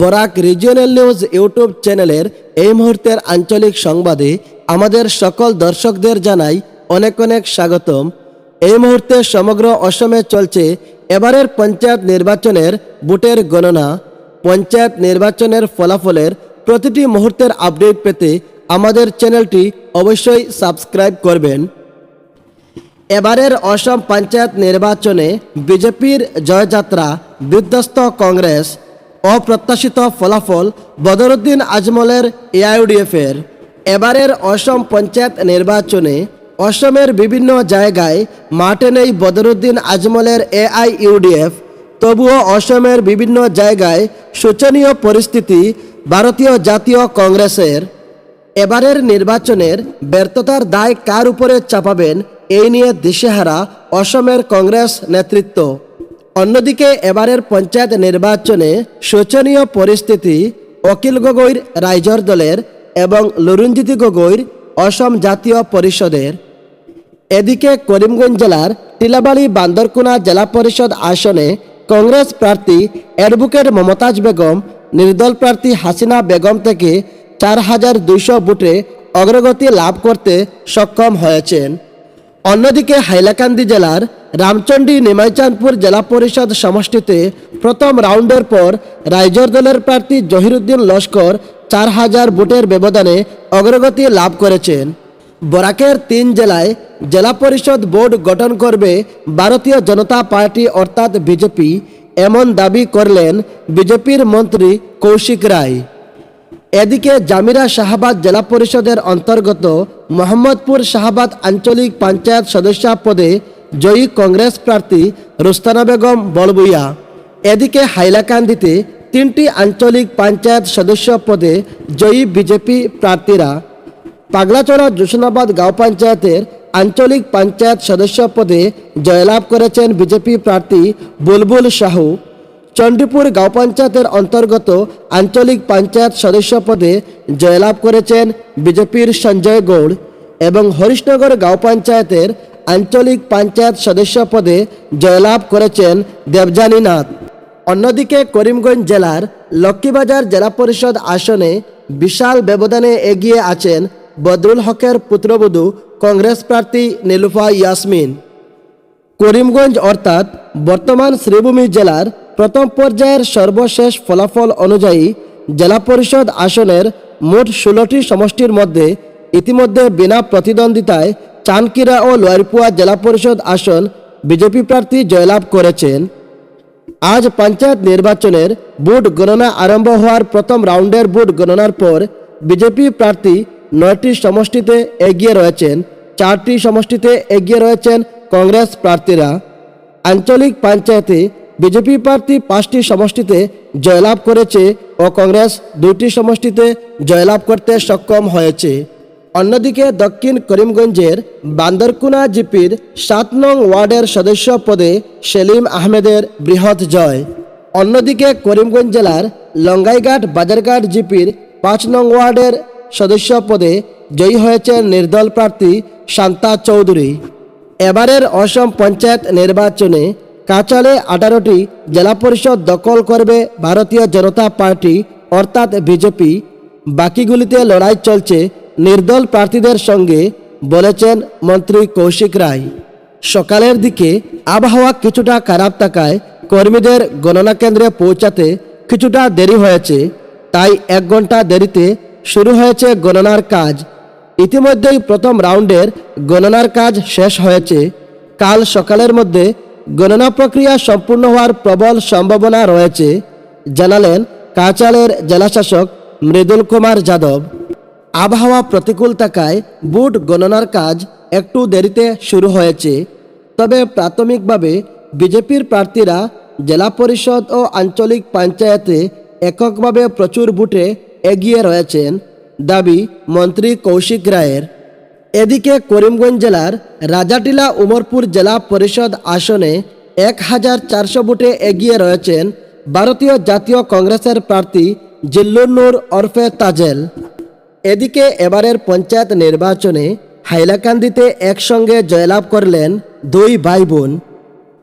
Barak regional news YouTube চ্যানেলের এই মুহূর্তের আঞ্চলিক সংবাদে আমাদের সকল দর্শকদের জানাই অনেক অনেক স্বাগতম। এই মুহূর্তে সমগ্র অসমে চলছে এবারের পঞ্চায়েত নির্বাচনের ভোটের গণনা। পঞ্চায়েত নির্বাচনের ফলাফলের প্রতিটি মুহূর্তের আপডেট পেতে আমাদের চ্যানেলটি অবশ্যই সাবস্ক্রাইব করবেন। এবারের অসম পঞ্চায়েত নির্বাচনে বিজেপির জয়যাত্রা বিধ্বস্ত কংগ্রেস। অপ্রত্যাশিত ফলাফল বদরুদ্দিন আজমলের এআইউডিএফের। এবারের অসম পঞ্চায়েত নির্বাচনে অসমের বিভিন্ন জায়গায় মাঠে নেই বদরুদ্দিন আজমলের এআইইউডিএফ। তবুও অসমের বিভিন্ন জায়গায় শোচনীয় পরিস্থিতি ভারতীয় জাতীয় কংগ্রেসের। এবারের নির্বাচনের ব্যর্থতার দায় কার উপরে চাপাবেন এই নিয়ে দিশেহারা অসমের কংগ্রেস নেতৃত্ব। অন্যদিকে এবারের পঞ্চায়েত নির্বাচনে শোচনীয় পরিস্থিতি অখিল গগৈর রাইজর দলের এবং লরুণজিৎ গগৈর অসম জাতীয় পরিষদের। এদিকে করিমগঞ্জ জেলার টিলাবাড়ি বান্দরকুনা জেলা পরিষদ আসনে কংগ্রেস প্রার্থী অ্যাডভোকেট মমতাজ বেগম, নির্দল প্রার্থী হাসিনা বেগম থেকে চার হাজার দুইশো বুটে অগ্রগতি লাভ করতে সক্ষম হয়েছেন। অন্যদিকে হাইলাকান্দি জেলার রামচন্ডী নিমাইচাঁদপুর জেলা পরিষদ সমষ্টিতে প্রথম রাউন্ডের পর রাইজর দলের প্রার্থী জহিরুদ্দিন লস্কর চার হাজার ভোটের ব্যবধানে অগ্রগতি লাভ করেছেন। বরাকের তিন জেলায় জেলা পরিষদ বোর্ড গঠন করবে ভারতীয় জনতা পার্টি অর্থাৎ বিজেপি এমন দাবি করলেন বিজেপির মন্ত্রী কৌশিক রায়। এদিকে জামিরা শাহাবাদ জেলা পরিষদের অন্তর্গত মোহাম্মদপুর শাহাবাদ আঞ্চলিক পঞ্চায়েত সদস্য পদে জয়ী কংগ্রেস প্রার্থী রুস্তানা বেগম বলবুইয়া এদিকে হাইলাকান্দিতে তিনটি আঞ্চলিক পঞ্চায়েত সদস্য পদে জয়ী বিজেপি প্রার্থীরা। পাগলাচড়া জোসনাবাদ গাঁও পঞ্চায়েতের আঞ্চলিক পঞ্চায়েত সদস্য পদে জয়লাভ করেছেন বিজেপি প্রার্থী বুলবুল সাহু চণ্ডীপুর গাঁও পঞ্চায়েতের অন্তর্গত আঞ্চলিক পঞ্চায়েত সদস্য পদে জয়লাভ করেছেন বিজেপির সঞ্জয় গৌড় এবং হরিশনগর গাঁও পঞ্চায়েতের আঞ্চলিক পঞ্চায়েত সদস্য পদে জয়লাভ করেছেন দেবযানী নাথ। অন্যদিকে করিমগঞ্জ জেলার লক্ষ্মীবাজার জেলা পরিষদ আসনে বিশাল ব্যবধানে এগিয়ে আছেন বদরুল হকের পুত্রবধূ কংগ্রেস প্রার্থী নীলুফা ইয়াসমিন। করিমগঞ্জ অর্থাৎ বর্তমান শ্রীভূমি জেলার প্রথম পর্যায়ের সর্বশেষ ফলাফল অনুযায়ী জেলা পরিষদ আসনের মোট ষোলোটি সমষ্টির মধ্যে ইতিমধ্যে বিনা প্রতিদ্বন্দ্বিতায় চানকিরা ও লোয়ারপুয়া জেলা পরিষদ আসন বিজেপি প্রার্থী জয়লাভ করেছেন। আজ পঞ্চায়েত নির্বাচনের বুট গণনা আরম্ভ হওয়ার প্রথম রাউন্ডের বুট গণনার পর বিজেপি প্রার্থী নয়টি সমষ্টিতে এগিয়ে রয়েছেন, চারটি সমষ্টিতে এগিয়ে রয়েছেন কংগ্রেস প্রার্থীরা। আঞ্চলিক পঞ্চায়েতে বিজেপি প্রার্থী পাঁচটি সমষ্টিতে জয়লাভ করেছে ও কংগ্রেস দুইটি সমষ্টিতে জয়লাভ করতে সক্ষম হয়েছে। অন্যদিকে দক্ষিণ করিমগঞ্জের বান্দরকুনা জিপির সাত নং ওয়ার্ডের সদস্য পদে সেলিম আহমেদের বৃহৎ জয়। অন্যদিকে করিমগঞ্জ জেলার লঙ্গাইঘাট বাজারঘাট জিপির পাঁচ নং ওয়ার্ডের সদস্য পদে জয়ী হয়েছেন নির্দল প্রার্থী শান্তা চৌধুরী। এবারের অসম পঞ্চায়েত নির্বাচনে কাচালে আঠারোটি জেলা পরিষদ দখল করবে ভারতীয় জনতা পার্টি, অর্থাৎ বিজেপি। বাকিগুলিতে লড়াই চলছে নির্দল প্রার্থীদের সঙ্গে, বলেছেন মন্ত্রী কৌশিক রায়। সকালের দিকে আবহাওয়া কিছুটা খারাপ থাকায় কর্মীদের গণনা কেন্দ্রে পৌঁছাতে কিছুটা দেরি হয়েছে, তাই এক ঘণ্টা দেরিতে শুরু হয়েছে গণনার কাজ। ইতিমধ্যেই প্রথম রাউন্ডের গণনার কাজ শেষ হয়েছে। কাল সকালের মধ্যে গণনা প্রক্রিয়া সম্পূর্ণ হওয়ার প্রবল সম্ভাবনা রয়েছে, জানালেন কাচালের জেলাশাসক মৃদুল কুমার যাদব। আবহাওয়া প্রতিকূল থাকায় বুট গণনার কাজ একটু দেরিতে শুরু হয়েছে। তবে প্রাথমিকভাবে বিজেপির প্রার্থীরা জেলা পরিষদ ও আঞ্চলিক পঞ্চায়েতে এককভাবে প্রচুর বুটে এগিয়ে রয়েছেন, দাবি মন্ত্রী কৌশিক রায়ের। এদিকে করিমগঞ্জ জেলার রাজাটিলা উমরপুর জেলা পরিষদ আসনে এক হাজার চারশো বুটে এগিয়ে রয়েছেন ভারতীয় জাতীয় কংগ্রেসের প্রার্থী জিল্লুন্নুর ওরফে তাজেল। এদিকে এবারের পঞ্চায়েত নির্বাচনে হাইলাকান্দিতে একসঙ্গে জয়লাভ করলেন দুই ভাই বোন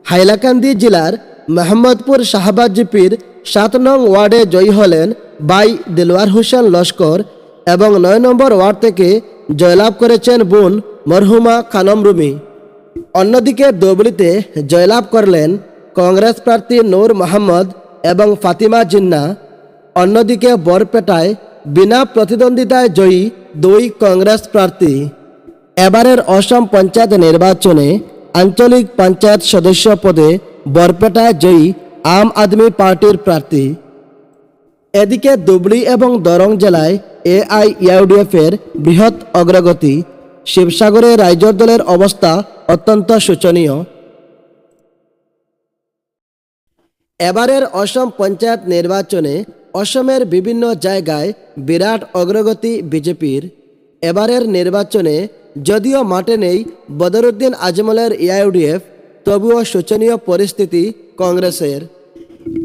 হাইলাকান্দি জেলার মোহাম্মদপুর জিপির সাত নং ওয়ার্ডে জয়ী হলেন বাই দিলওয়ার হোসেন লস্কর এবং নয় নম্বর ওয়ার্ড থেকে জয়লাভ করেছেন বোন মরহুমা খানম রুমি। অন্যদিকে দোবলিতে জয়লাভ করলেন কংগ্রেস প্রার্থী নূর মোহাম্মদ এবং ফাতিমা জিন্না। অন্যদিকে বরপেটায় বিনা প্রতিদ্বন্দ্বিতায় জয়ী দুই কংগ্রেস প্রার্থী। এবারের অসম পঞ্চায়েত নির্বাচনে আঞ্চলিক পঞ্চায়েত সদস্য পদে বরপেটায় জয়ী আম আদমি পার্টির প্রার্থী। এদিকে ধুবড়ি এবং দরং জেলায় এআইইউডিএফ এর বৃহৎ অগ্রগতি, শিবসাগরে রাইজর দলের অবস্থা অত্যন্ত শোচনীয়। এবারের অসম পঞ্চায়েত নির্বাচনে অসমের বিভিন্ন জায়গায় বিরাট অগ্রগতি বিজেপির। এবারের নির্বাচনে যদিও মাঠে নেই বদরুদ্দিন আজমলের ইউডিএফ, তবুও শোচনীয় পরিস্থিতি কংগ্রেসের।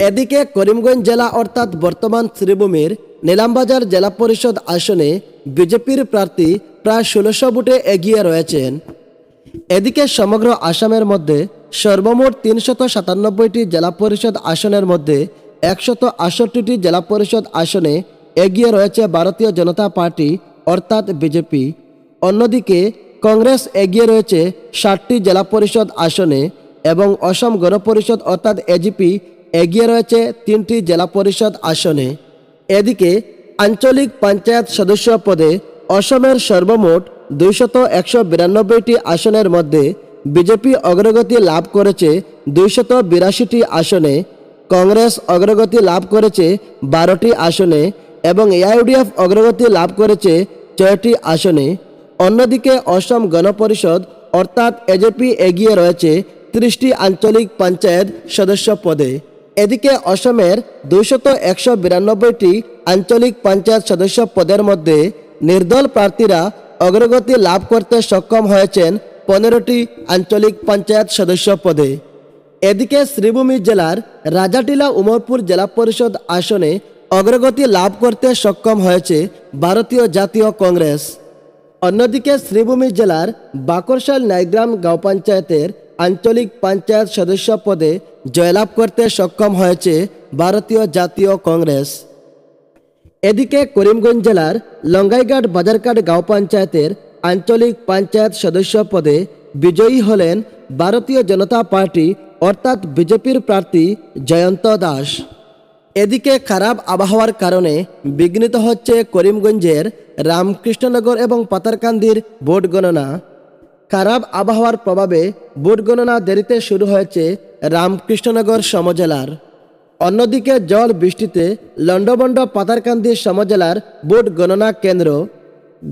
এদিকে করিমগঞ্জ জেলা অর্থাৎ বর্তমান শ্রীভূমির নীলামবাজার জেলা পরিষদ আসনে বিজেপির প্রার্থী প্রায় ষোলোশো ভোটে এগিয়ে রয়েছেন। এদিকে সমগ্র আসামের মধ্যে সর্বমোট তিনশত সাতানব্বইটি জেলা পরিষদ আসনের মধ্যে একশত আটষট্টিটি জেলা পরিষদ আসনে এগিয়ে রয়েছে ভারতীয় জনতা পার্টি অর্থাৎ বিজেপি। অন্যদিকে কংগ্রেস এগিয়ে রয়েছে ষাটটি জেলা পরিষদ আসনে এবং অসম গণ পরিষদ অর্থাৎ এজিপি এগিয়ে রয়েছে তিনটি জেলা পরিষদ আসনে। এদিকে আঞ্চলিক পঞ্চায়েত সদস্য পদে অসমের সর্বমোট দুইশত একশো বিরানব্বইটি আসনের মধ্যে বিজেপি অগ্রগতি লাভ করেছে দুইশত বিরাশিটি আসনে, কংগ্রেস অগ্রগতি লাভ করেছে বারোটি আসনে এবং এআইডিএফ অগ্রগতি লাভ করেছে ছয়টি আসনে। অন্যদিকে অসম গণপরিষদ অর্থাৎ এজেপি এগিয়ে রয়েছে ত্রিশটি আঞ্চলিক পঞ্চায়েত সদস্য পদে। এদিকে অসমের দুইশত একশো বিরানব্বইটি আঞ্চলিক পঞ্চায়েত সদস্য পদের মধ্যে নির্দল প্রার্থীরা অগ্রগতি লাভ করতে সক্ষম হয়েছেন পনেরোটি আঞ্চলিক পঞ্চায়েত সদস্য পদে। এদিকে শ্রীভূমি জেলার রাজাটিলা উমরপুর জেলা পরিষদ আসনে অগ্রগতি লাভ করতে সক্ষম হয়েছে ভারতীয় জাতীয় কংগ্রেস। অন্যদিকে শ্রীভূমি জেলার বাকরশাল নাইগ্রাম গাঁও পঞ্চায়েতের আঞ্চলিক পঞ্চায়েত সদস্য পদে জয়লাভ করতে সক্ষম হয়েছে ভারতীয় জাতীয় কংগ্রেস। এদিকে করিমগঞ্জ জেলার লঙ্গাইঘাট বাজারঘাট গাঁও পঞ্চায়েতের আঞ্চলিক পঞ্চায়েত সদস্য পদে বিজয়ী হলেন ভারতীয় জনতা পার্টি, অর্থাৎ বিজেপির প্রার্থী জয়ন্ত দাস। এদিকে খারাপ আবহাওয়ার কারণে বিঘ্নিত হচ্ছে করিমগঞ্জের রামকৃষ্ণনগর এবং পাতারকান্দির ভোট গণনা। খারাপ আবহাওয়ার প্রভাবে ভোট গণনা দেরিতে শুরু হয়েছে রামকৃষ্ণনগর সমজেলার। অন্যদিকে জল বৃষ্টিতে লন্ডবন্ড পাতারকান্দি সমজেলার ভোট গণনা কেন্দ্র।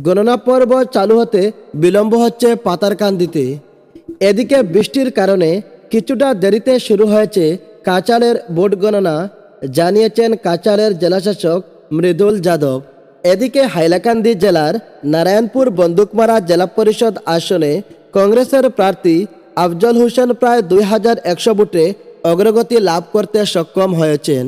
গণনা পর্ব চালু হতে বিলম্ব হচ্ছে পাতারকান্দিতে। এদিকে বৃষ্টির কারণে কিছুটা দেরিতে শুরু হয়েছে কাচালের ভোট গণনা, জানিয়েছেন কাচালের জেলাশাসক মৃদুল যাদব। এদিকে হাইলাকান্দি জেলার নারায়ণপুর বন্দুকমারা জেলা পরিষদ আসনে কংগ্রেসের প্রার্থী আফজল হোসেন প্রায় দুই হাজার একশো বুটে অগ্রগতি লাভ করতে সক্ষম হয়েছেন।